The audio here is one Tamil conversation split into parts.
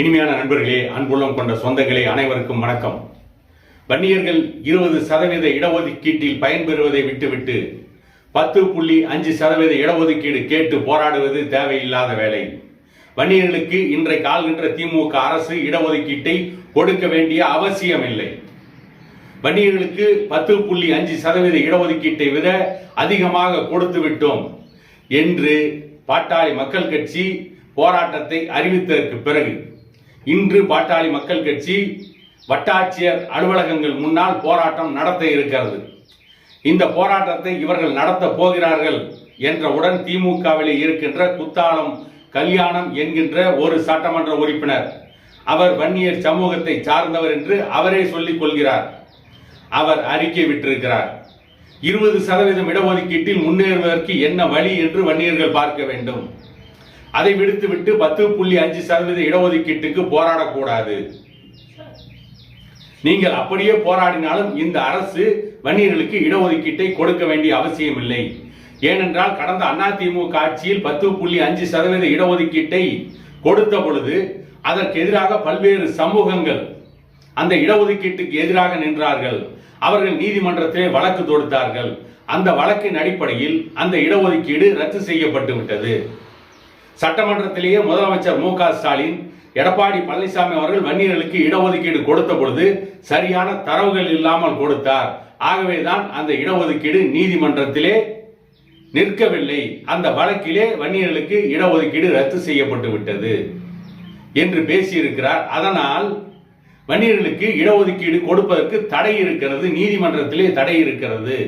இனிமையான நண்பர்களே அன்புள்ளம் கொண்ட சொந்தங்களே அனைவருக்கும் வணக்கம். வன்னியர்கள் இருபது சதவீத இடஒதுக்கீட்டில் பயன்பெறுவதை விட்டுவிட்டு பத்து புள்ளி அஞ்சு சதவீத இடஒதுக்கீடு கேட்டு போராடுவது தேவையில்லாத வேலை. வன்னியர்களுக்கு இன்றைக்கு ஆள்கின்ற திமுக அரசு இடஒதுக்கீட்டை கொடுக்க வேண்டிய அவசியம் இல்லை வன்னியர்களுக்கு பத்து புள்ளி அஞ்சு சதவீத இடஒதுக்கீட்டை விட அதிகமாக கொடுத்து விட்டோம் என்று பாட்டாளி மக்கள் கட்சி போராட்டத்தை அறிவித்ததற்கு பிறகு. இன்று பாட்டாளி மக்கள் கட்சி வட்டாட்சியர் அலுவலகங்கள் முன்னால் போராட்டம் நடத்த இருக்கிறது. இந்த போராட்டத்தை இவர்கள் நடத்த போகிறார்கள் என்றவுடன் திமுகவிலே இருக்கின்ற குத்தாலம் கல்யாணம் என்கின்ற ஒரு சட்டமன்ற உறுப்பினர். அவர் வன்னியர் சமூகத்தை சார்ந்தவர் என்று அவரே சொல்லிக் கொள்கிறார். அவர் அறிக்கை விட்டிருக்கிறார். இருபது சதவீதம் இடஒதுக்கீட்டில் முன்னேறுவதற்கு என்ன வழி என்று வன்னியர்கள் பார்க்க வேண்டும். அதை விடுத்துவிட்டு பத்து புள்ளி அஞ்சு சதவீத இடஒதுக்கீட்டுக்கு போராடக்கூடாது. நீங்கள் அப்படியே போராடினாலும் இந்த அரசு வன்னியர்களுக்கு இடஒதுக்கீட்டை கொடுக்க வேண்டிய அவசியம் இல்லை ஏனென்றால் கடந்த அதிமுக ஆட்சியில் பத்து புள்ளி அஞ்சு சதவீத இடஒதுக்கீட்டை கொடுத்த பொழுது அதற்கு எதிராக பல்வேறு சமூகங்கள் அந்த இடஒதுக்கீட்டுக்கு எதிராக நின்றார்கள். அவர்கள் நீதிமன்றத்திலே வழக்கு தொடுத்தார்கள். அந்த வழக்கின் அடிப்படையில் அந்த இடஒதுக்கீடு ரத்து செய்யப்பட்டு விட்டது சட்டமன்றத்திலேயே முதலமைச்சர் மு க ஸ்டாலின் எடப்பாடி பழனிசாமி அவர்கள் வன்னியர்களுக்கு இடஒதுக்கீடு கொடுத்த பொழுது சரியான தரவுகள் இல்லாமல் கொடுத்தார். ஆகவேதான் அந்த இடஒதுக்கீடு நீதிமன்றத்திலே நிற்கவில்லை. அந்த வழக்கிலே வன்னியர்களுக்கு இடஒதுக்கீடு ரத்து செய்யப்பட்டு விட்டது என்று பேசியிருக்கிறார். அதனால் வன்னியர்களுக்கு இடஒதுக்கீடு கொடுப்பதற்கு தடை இருக்கிறது நீதிமன்றத்திலே தடை இருக்கிறது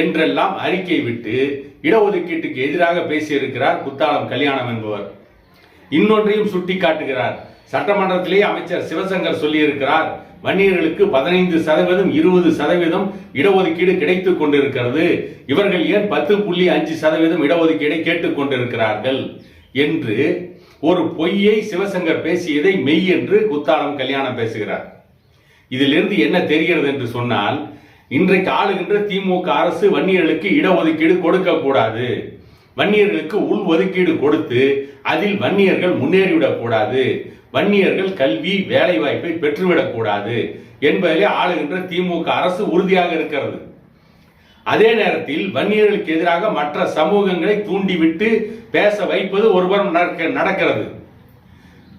என்றெல்லாம் அறிக்கை விட்டு இடஒதுக்கீட்டுக்கு எதிராக பேசியிருக்கிறார் குத்தாலம் கல்யாணம் என்பவர். இன்னொன்றையும் சுட்டி காட்டுகிறார் சட்டமன்றத்திலே அமைச்சர் சிவசங்கர் சொல்லியிருக்கிறார் வன்னியர்களுக்கு பதினைந்து சதவீதம் இருபது சதவீதம் இடஒதுக்கீடு கிடைத்துக் கொண்டிருக்கிறது. இவர்கள் ஏன் பத்து புள்ளி அஞ்சு சதவீதம் இடஒதுக்கீடை கேட்டுக் கொண்டிருக்கிறார்கள்? என்று ஒரு பொய்யை சிவசங்கர் பேசியதை மெய் என்று குத்தாலம் கல்யாணம் பேசுகிறார். இதிலிருந்து என்ன தெரிகிறது என்று சொன்னால் இன்றைக்கு ஆளுகின்ற திமுக அரசு வன்னியர்களுக்கு இடஒதுக்கீடு கொடுக்க கூடாது. வன்னியர்களுக்கு உள் ஒதுக்கீடு கொடுத்து அதில் வன்னியர்கள் முன்னேறிவிடக் கூடாது. வன்னியர்கள் கல்வி வேலை வாய்ப்பை பெற்றுவிடக் கூடாது என்பதிலே ஆளுகின்ற திமுக அரசு உறுதியாக இருக்கிறது. அதே நேரத்தில் வன்னியர்களுக்கு எதிராக மற்ற சமூகங்களை தூண்டிவிட்டு பேச வைப்பது ஒருபுறம் நடக்க- நடக்கிறது.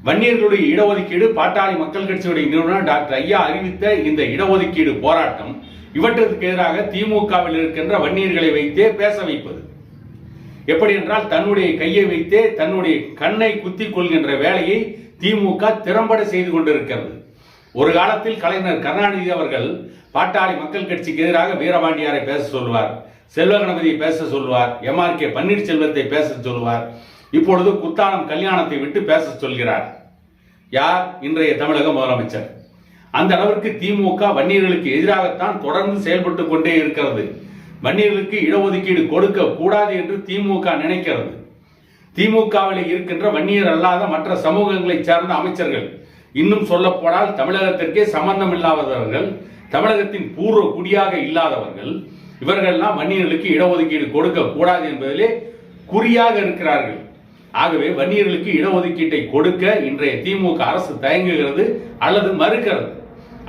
வன்னியர்களுடைய இடஒதுக்கீடு பாட்டாளி மக்கள் கட்சியுடைய நிறுவனர் டாக்டர் ஐயா அறிவித்த இந்த இடஒதுக்கீடு போராட்டம் இவற்றிற்கு எதிராக திமுகவில் இருக்கின்ற வன்னியர்களை வைத்தே பேச வைப்பது. எப்படி என்றால் தன்னுடைய கையை வைத்தே தன்னுடைய கண்ணை குத்தி கொள்கின்ற வேலையை திமுக திறம்பட செய்து கொண்டிருக்கிறது. ஒரு காலத்தில் கலைஞர் கருணாநிதி அவர்கள் பாட்டாளி மக்கள் கட்சிக்கு எதிராக வீரபாண்டியாரை பேச சொல்வார் செல்வ கணபதியை பேச சொல்வார் எம்ஆர் கே பன்னீர்செல்வத்தை பேச சொல்வார் இப்பொழுது குத்தாலம் கல்யாணத்தை விட்டு பேச சொல்கிறார். யார்? இன்றைய தமிழக முதலமைச்சர். அந்த அளவிற்கு திமுக வன்னியர்களுக்கு எதிராகத்தான் தொடர்ந்து செயல்பட்டு கொண்டே இருக்கிறது. வன்னியர்களுக்கு இடஒதுக்கீடு கொடுக்க கூடாது என்று திமுக நினைக்கிறது. திமுகவில் இருக்கின்ற வன்னியர் அல்லாத மற்ற சமூகங்களைச் சார்ந்த அமைச்சர்கள் இன்னும் சொல்லப்போனால் தமிழகத்திற்கே சம்பந்தம் இல்லாதவர்கள் தமிழகத்தின் பூர்வ குடியாக இல்லாதவர்கள் இவர்கள்லாம் வன்னியர்களுக்கு இடஒதுக்கீடு கொடுக்க கூடாது என்பதிலே குறியாக இருக்கிறார்கள். ஆகவே வன்னியர்களுக்கு இடஒதுக்கீட்டை கொடுக்க இன்றைய திமுக அரசு தயங்குகிறது அல்லது மறுக்கிறது.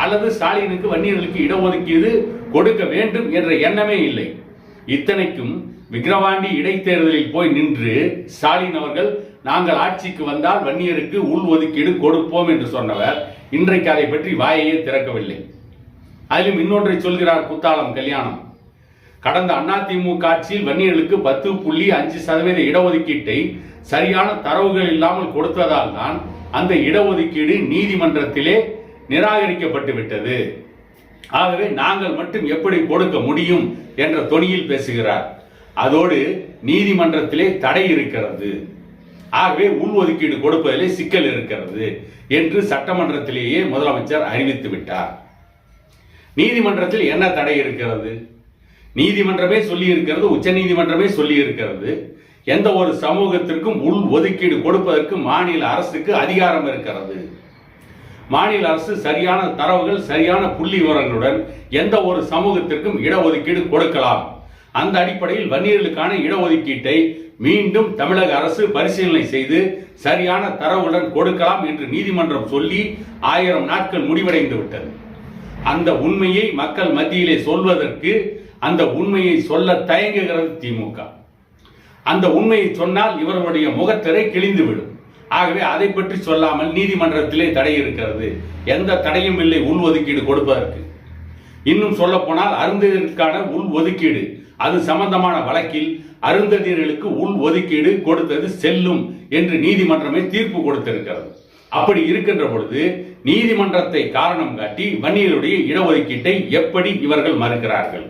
அல்லது ஸ்டாலினுக்கு வன்னியர்களுக்கு இடஒதுக்கீடு கொடுக்க வேண்டும் என்ற எண்ணமே இல்லை. இத்தனைக்கும் விக்ரவாண்டி இடைத்தேர்தலில் போய் நின்று ஸ்டாலின் அவர்கள் நாங்கள் ஆட்சிக்கு வந்தால் வன்னியருக்கு உள் ஒதுக்கீடு கொடுப்போம் என்று சொன்னவர் இன்றைக்கு அதை பற்றி வாயையே திறக்கவில்லை. அதிலும் இன்னொன்றை சொல்கிறார் குத்தாலம் கல்யாணம். கடந்த அதிமுக ஆட்சியில் வன்னியர்களுக்கு பத்து புள்ளி அஞ்சு சதவீத இடஒதுக்கீட்டை சரியான தரவுகள் இல்லாமல் கொடுத்ததால் தான் அந்த இடஒதுக்கீடு நீதிமன்றத்திலே நிராகரிக்கப்பட்டு விட்டது. ஆகவே நாங்கள் மட்டும் எப்படி கொடுக்க முடியும் என்ற தொனியில் பேசுகிறார். அதோடு நீதிமன்றத்திலே தடை இருக்கிறது. ஆகவே உள்ஒதுக்கீடு கொடுப்பதிலே சிக்கல் இருக்கிறது என்று சட்டமன்றத்திலேயே முதலமைச்சர் அறிவித்து விட்டார். நீதிமன்றத்தில் என்ன தடை இருக்கிறது? நீதிமன்றமே சொல்லி இருக்கிறது உச்ச நீதிமன்றமே சொல்லி இருக்கிறது எந்த ஒரு சமூகத்திற்கும் உள் ஒதுக்கீடு கொடுப்பதற்கு மாநில அரசுக்கு அதிகாரம் இருக்கிறது. மாநில அரசு சரியான தரவுகள் சரியான புள்ளி விவரங்களுடன் எந்த ஒரு சமூகத்திற்கும் இடஒதுக்கீடு கொடுக்கலாம். அந்த அடிப்படையில் வன்னியர்களுக்கான இடஒதுக்கீட்டை மீண்டும் தமிழக அரசு பரிசீலனை செய்து சரியான தரவுடன் கொடுக்கலாம் என்று நீதிமன்றம் சொல்லி ஆயிரம் நாட்கள் முடிவடைந்து விட்டது. அந்த உண்மையை மக்கள் மத்தியிலே சொல்வதற்கு அந்த உண்மையை சொல்ல தயங்குகிறது திமுக அந்த உண்மையை சொன்னால் இவர்களுடைய முகத்திரை கிழிந்துவிடும். ஆகவே அதை பற்றி சொல்லாமல் நீதிமன்றத்திலே தடை இருக்கிறது. எந்த தடையும் இல்லை உள் ஒதுக்கீடு கொடுப்பதற்கு. இன்னும் சொல்ல போனால் அருந்ததிற்கான உள் ஒதுக்கீடு. அது சம்பந்தமான வழக்கில் அருந்ததியர்களுக்கு உள் ஒதுக்கீடு கொடுத்தது செல்லும் என்று நீதிமன்றமே தீர்ப்பு கொடுத்திருக்கிறது. அப்படி இருக்கின்ற பொழுது நீதிமன்றத்தை காரணம் காட்டி வன்னியருடைய இடஒதுக்கீட்டை எப்படி இவர்கள் மறுக்கிறார்கள்?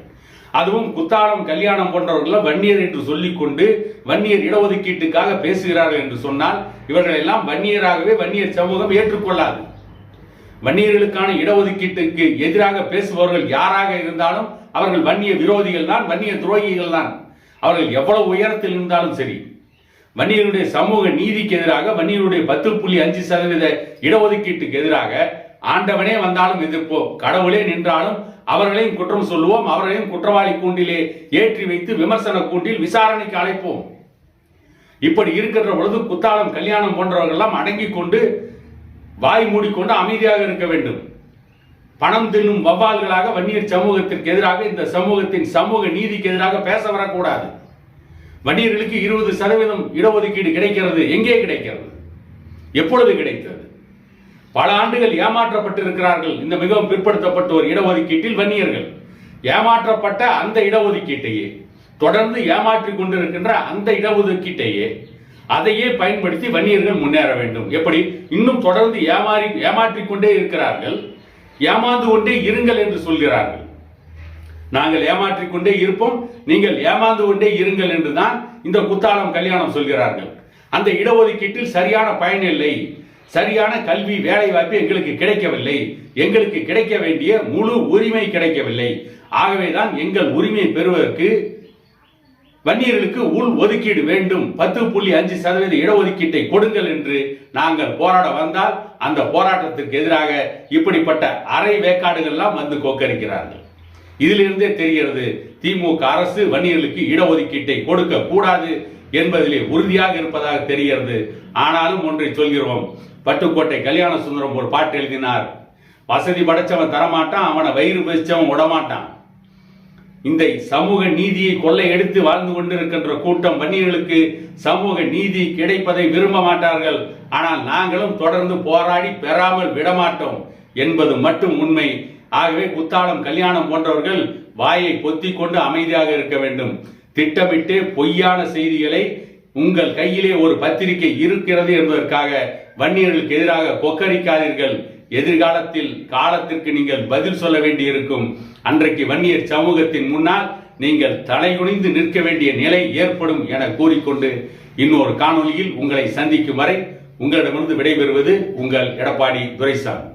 அதுவும் குத்தாலம் கல்யாணம் போன்றவர்கள் வன்னியர் என்று சொல்லிக்கொண்டு வன்னியர் இடஒதுக்கீட்டுக்காக பேசுகிறார்கள் என்று சொன்னால் இவர்கள் எல்லாம் வன்னியராகவே வன்னியர் சமூகம் ஏற்றுக்கொள்ளாது. வன்னியர்களுக்கான இடஒதுக்கீட்டுக்கு எதிராக பேசுபவர்கள் யாராக இருந்தாலும் அவர்கள் வன்னிய விரோதிகள் தான் வன்னிய துரோகிகள் தான். அவர்கள் எவ்வளவு உயரத்தில் இருந்தாலும் சரி. வன்னியருடைய சமூக நீதிக்கு எதிராக வன்னியருடைய பத்து புள்ளி அஞ்சு சதவீத இடஒதுக்கீட்டுக்கு எதிராக ஆண்டவனே வந்தாலும் எதிர்ப்போம் கடவுளே நின்றாலும் அவர்களையும் குற்றம் சொல்லுவோம் அவர்களையும் குற்றவாளி கூண்டிலே ஏற்றி வைத்து விமர்சன கூண்டில் விசாரணைக்கு அழைப்போம். இப்படி இருக்கின்ற பொழுது குத்தாலம் கல்யாணம் போன்றவர்கள்லாம் அடங்கி கொண்டு வாய் மூடிக்கொண்டு அமைதியாக இருக்க வேண்டும். பணம் தின்னும் வவ்வால்களாக வன்னியர் சமூகத்திற்கு எதிராக இந்த சமூகத்தின் சமூக நீதிக்கு எதிராக பேச வரக்கூடாது. வன்னியர்களுக்கு இருபது சதவீதம் இடஒதுக்கீடு கிடைக்கிறது. எங்கே கிடைக்கிறது? எப்பொழுது கிடைத்தது? பல ஆண்டுகள் ஏமாற்றப்பட்டிருக்கிறார்கள். இந்த மிகவும் பிற்படுத்தப்பட்ட ஒரு இடஒதுக்கீட்டில் வன்னியர்கள். ஏமாற்றப்பட்ட அந்த இடஒதுக்கீட்டையே தொடர்ந்து ஏமாற்றிக் கொண்டிருக்கின்ற அந்த இடஒதுக்கீட்டையே அதையே பயன்படுத்தி வன்னியர்கள் முன்னேற வேண்டும். எப்படி? இன்னும் தொடர்ந்து ஏமாறி ஏமாற்றிக் கொண்டே இருக்கிறார்கள். ஏமாந்து கொண்டே இருங்கள் என்று சொல்கிறார்கள். நாங்கள் ஏமாற்றிக் கொண்டே இருப்போம். நீங்கள் ஏமாந்து கொண்டே இருங்கள் என்று தான் இந்த குத்தாலம் கல்யாணம் சொல்கிறார்கள். அந்த இடஒதுக்கீட்டில் சரியான பயன் இல்லை. சரியான கல்வி வேலை வாய்ப்பு எங்களுக்கு கிடைக்கவில்லை. எங்களுக்கு கிடைக்க வேண்டிய முழு உரிமை கிடைக்கவில்லை. ஆகவேதான் எங்கள் உரிமையை பெறுவதற்கு வன்னியர்களுக்கு உள் ஒதுக்கீடு வேண்டும். பத்து புள்ளி அஞ்சு சதவீத இடஒதுக்கீட்டை கொடுங்கள் என்று நாங்கள் போராட வந்தால் அந்த போராட்டத்திற்கு எதிராக இப்படிப்பட்ட அரை வேக்காடுகள்லாம் வந்து கொக்கரிக்கிறார்கள். இதிலிருந்தே தெரிகிறது திமுக அரசு வன்னியர்களுக்கு இடஒதுக்கீட்டை கொடுக்க கூடாது என்பதிலே உறுதியாக இருப்பதாக தெரிகிறது. ஆனாலும் ஒன்றை சொல்கிறோம். பட்டுக்கோட்டை கல்யாண சுந்தரம் ஒரு பாட்டு எழுதினார். வசதி படைச்சவன் தரமாட்டான் அவனை வயிறு பசிச்சவன் விடமாட்டான். இந்த சமூக நீதியை கொள்ளை எடுத்து வாழ்ந்து கொண்டிருக்கின்ற கூட்டம் வன்னியர்களுக்கு சமூக நீதி கிடைப்பதை விரும்ப மாட்டார்கள். ஆனால் நாங்களும் தொடர்ந்து போராடி பெறாமல் விடமாட்டோம் என்பது மட்டும் உண்மை. ஆகவே புத்தாளம் கல்யாணம் போன்றவர்கள் வாயை பொத்தி கொண்டு அமைதியாக இருக்க வேண்டும். திட்டமிட்டு பொய்யான செய்திகளை உங்கள் கையிலே ஒரு பத்திரிகை இருக்கிறது என்பதற்காக வன்னியர்களுக்கு எதிராக கொக்கரிக்காதீர்கள். எதிர்காலத்தில் காலத்திற்கு நீங்கள் பதில் சொல்ல வேண்டியிருக்கும். அன்றைக்கு வன்னியர் சமூகத்தின் முன்னால் நீங்கள் தலைகுனிந்து நிற்க வேண்டிய நிலை ஏற்படும் என கூறிக்கொண்டு இன்னொரு காணொலியில் உங்களை சந்திக்கும் வரை உங்களிடமிருந்து விடைபெறுவது உங்கள் எடப்பாடி துரைசாமி.